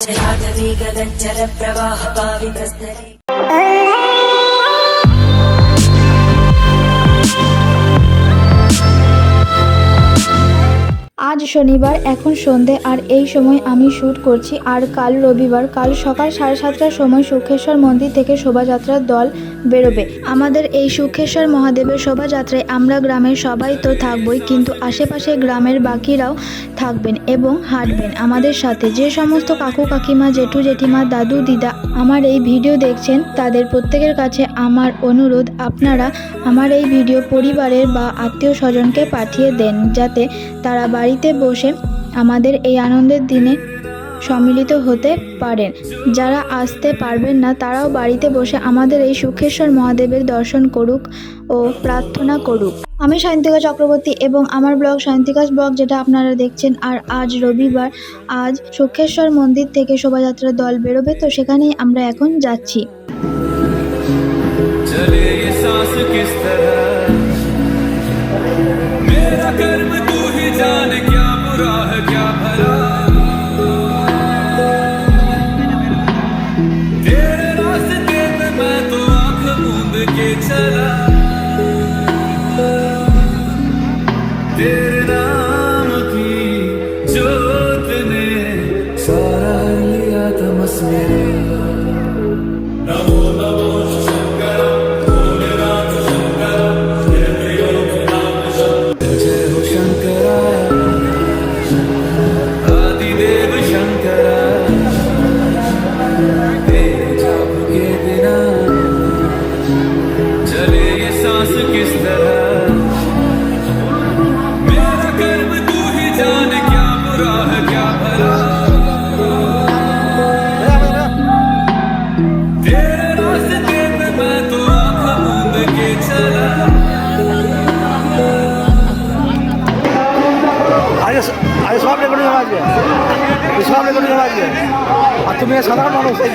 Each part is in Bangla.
रागवी गगच्चर प्रवाह पावितस्तरे আজ শনিবার এখন সন্ধে আর এই সময় আমি শ্যুট করছি আর কাল রবিবার কাল সকাল সাড়ে সাতটার সময় সুখেশ্বর মন্দির থেকে শোভাযাত্রার দল বেরোবে। আমাদের এই সুখেশ্বর মহাদেবের শোভাযাত্রায় আমরা গ্রামের সবাই তো থাকবই, কিন্তু আশেপাশে গ্রামের বাকিরাও থাকবেন এবং হাঁটবেন। আমাদের সাথে যে সমস্ত কাকু কাকিমা, জেঠু জেঠিমা, দাদু দিদা আমার এই ভিডিও দেখছেন, তাদের প্রত্যেকের কাছে আমার অনুরোধ, আপনারা আমার এই ভিডিও পরিবারের বা আত্মীয় স্বজনকে পাঠিয়ে দেন, যাতে তারা বাড়িতে বসে আমাদের এই আনন্দের দিনে সম্মিলিত হতে পারেন। যারা আসতে পারবেন না, তারাও বাড়িতে বসে আমাদের এই সুখেশ্বর মহাদেবের দর্শন করুক ও প্রার্থনা করুক। আমি সায়ন্তিকা চক্রবর্তী এবং আমার ব্লগ সায়ন্তিকাস ব্লগ যেটা আপনারা দেখছেন, আর আজ রবিবার, আজ সুখেশ্বর মন্দির থেকে শোভাযাত্রার দল বেরোবে, তো সেখানেই আমরা এখন যাচ্ছি। আর তুমি সাধারণ মানুষ তাই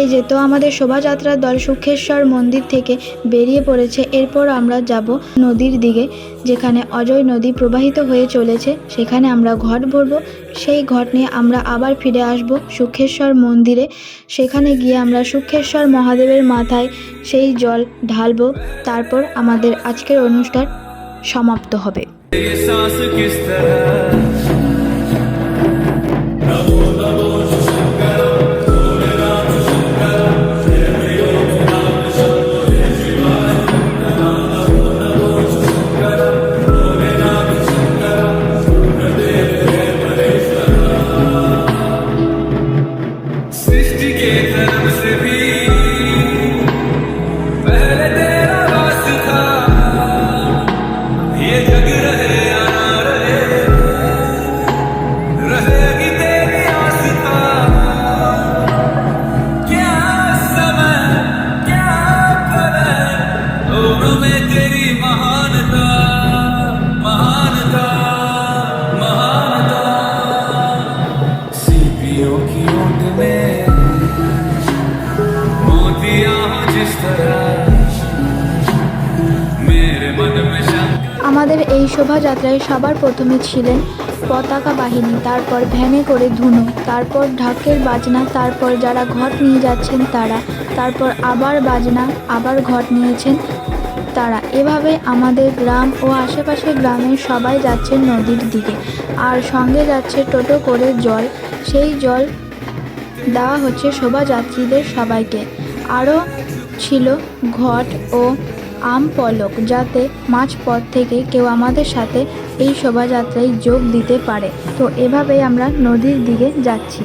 এই যে তো আমাদের শোভাযাত্রার দল সুখেশ্বর মন্দির থেকে বেরিয়ে পড়েছে। এরপর আমরা যাব নদীর দিকে, যেখানে অজয় নদী প্রবাহিত হয়ে চলেছে। সেখানে আমরা ঘট ভরব। সেই ঘট নিয়ে আমরা আবার ফিরে আসব সুখেশ্বর মন্দিরে। সেখানে গিয়ে আমরা সুখেশ্বর মহাদেবের মাথায় সেই জল ঢালবো। তারপর আমাদের আজকের অনুষ্ঠান সমাপ্ত হবে। ये सांस किस तरह শোভাযাত্রায় সবার প্রথমে ছিলেন পতাকা বাহিনী, তারপর ভ্যানে করে ধুনো, তারপর ঢাকের বাজনা, তারপর যারা ঘট নিয়ে যাচ্ছেন তারা, তারপর আবার বাজনা, আবার ঘট নিয়েছেন তারা। এভাবে আমাদের গ্রাম ও আশেপাশের গ্রামের সবাই যাচ্ছেন নদীর দিকে, আর সঙ্গে যাচ্ছে টোটো করে জল। সেই জল দেওয়া হচ্ছে শোভাযাত্রীদের সবাইকে। আরও ছিল ঘট ও আম পলক, যাতে মাঝপথ থেকে কেউ আমাদের সাথে এই শোভাযাত্রায় যোগ দিতে পারে। তো এভাবেই আমরা নদীর দিকে যাচ্ছি।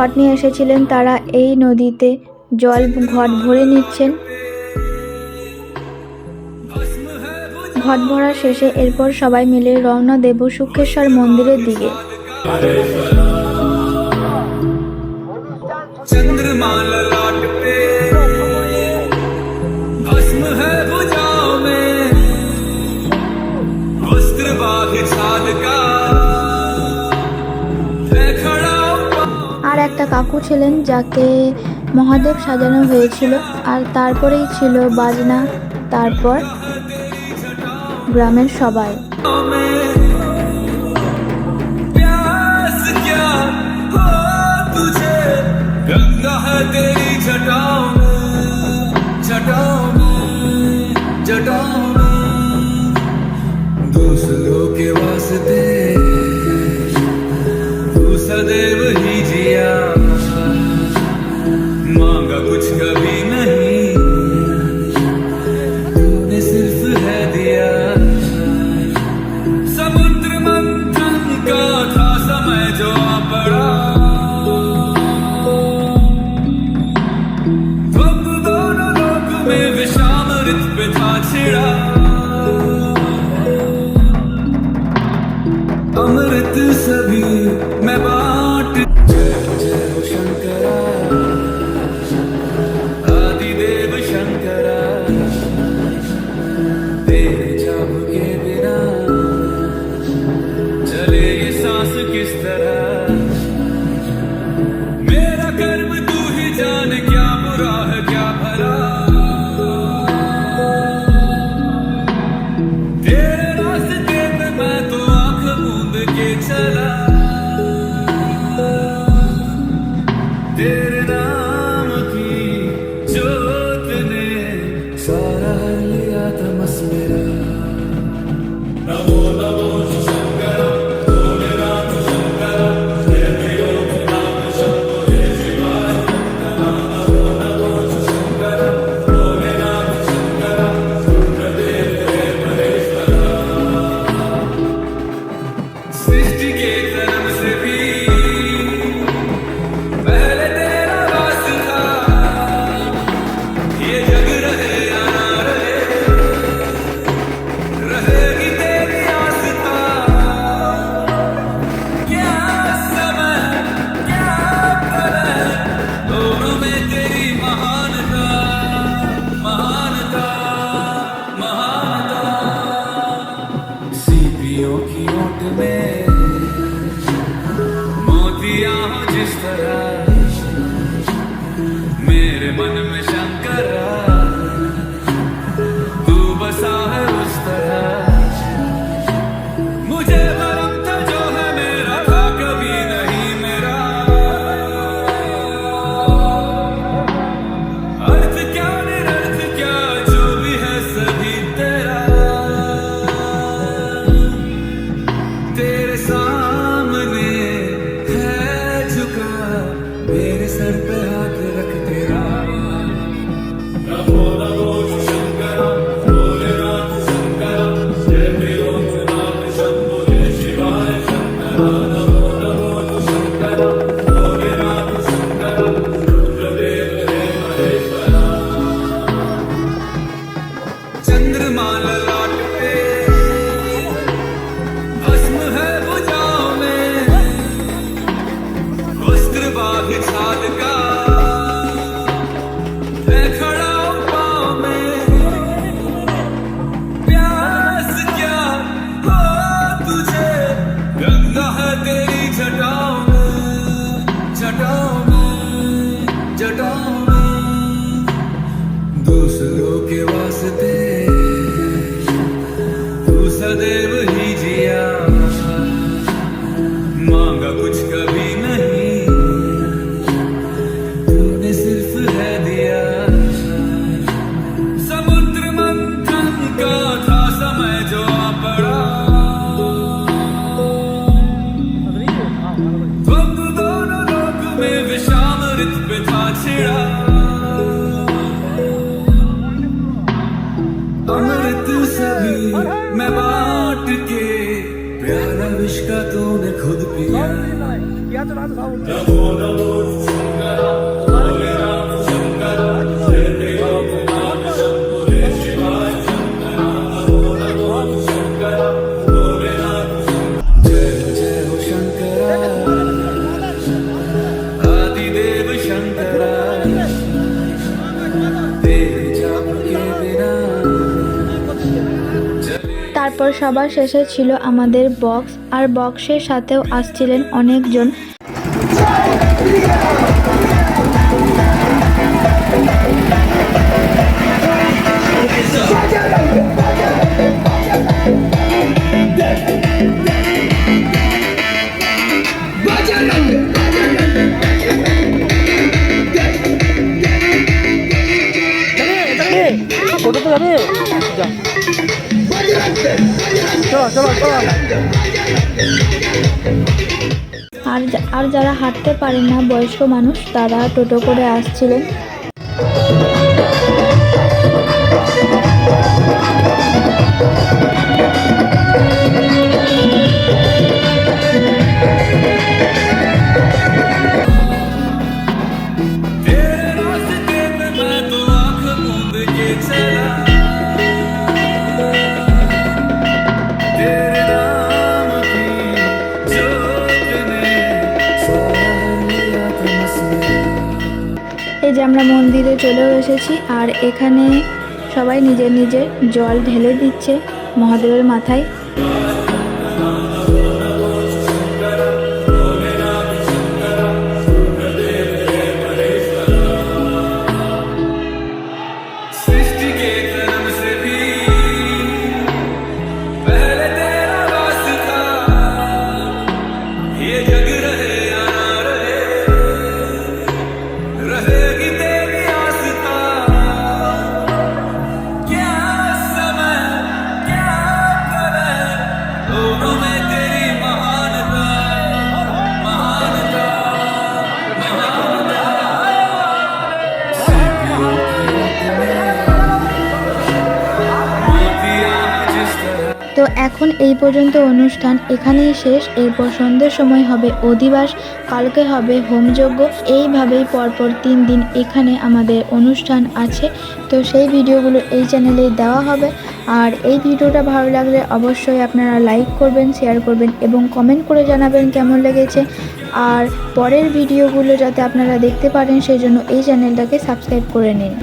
ঘট নিয়ে এসেছিলেন, তারা এই নদীতে জল ঘট ভরে নিচ্ছেন। ঘট ভরা শেষে এরপর সবাই মিলে রওনা দেব সুক্ষেশ্বর মন্দিরের দিকে। চন্দ্রমালা একটা কাকু ছিলেন যাকে মহাদেব সাজানো হয়েছিল। আর তারপরেই ছিল বাজনা তারপর গ্রামের সবাই। trees that I সবার শেষে ছিল আমাদের বক্স আর বক্সের সাথেও আসছিলেন অনেকজন আর আর যারা হাঁটতে পারেন না বয়স্ক মানুষ তারা টোটো করে আসছিলেন। এই যে আমরা মন্দিরে চলেও এসেছি, আর এখানে সবাই নিজের নিজের জল ঢেলে দিচ্ছে মহাদেবের মাথায়। তো এখন এই পর্যন্ত অনুষ্ঠান এখানেই শেষ। এরপর সন্ধ্যের সময় হবে অধিবাস, কালকে হবে হোমযজ্ঞ। এইভাবেই পরপর তিন দিন এখানে আমাদের অনুষ্ঠান আছে। তো সেই ভিডিওগুলো এই চ্যানেলে দেওয়া হবে। আর এই ভিডিওটা ভালো লাগলে অবশ্যই আপনারা লাইক করবেন শেয়ার করবেন এবং কমেন্ট করে জানাবেন কেমন লেগেছে। আর পরের ভিডিওগুলো যাতে আপনারা দেখতে পারেন, সেই জন্য এই চ্যানেলটাকে সাবস্ক্রাইব করে নিন।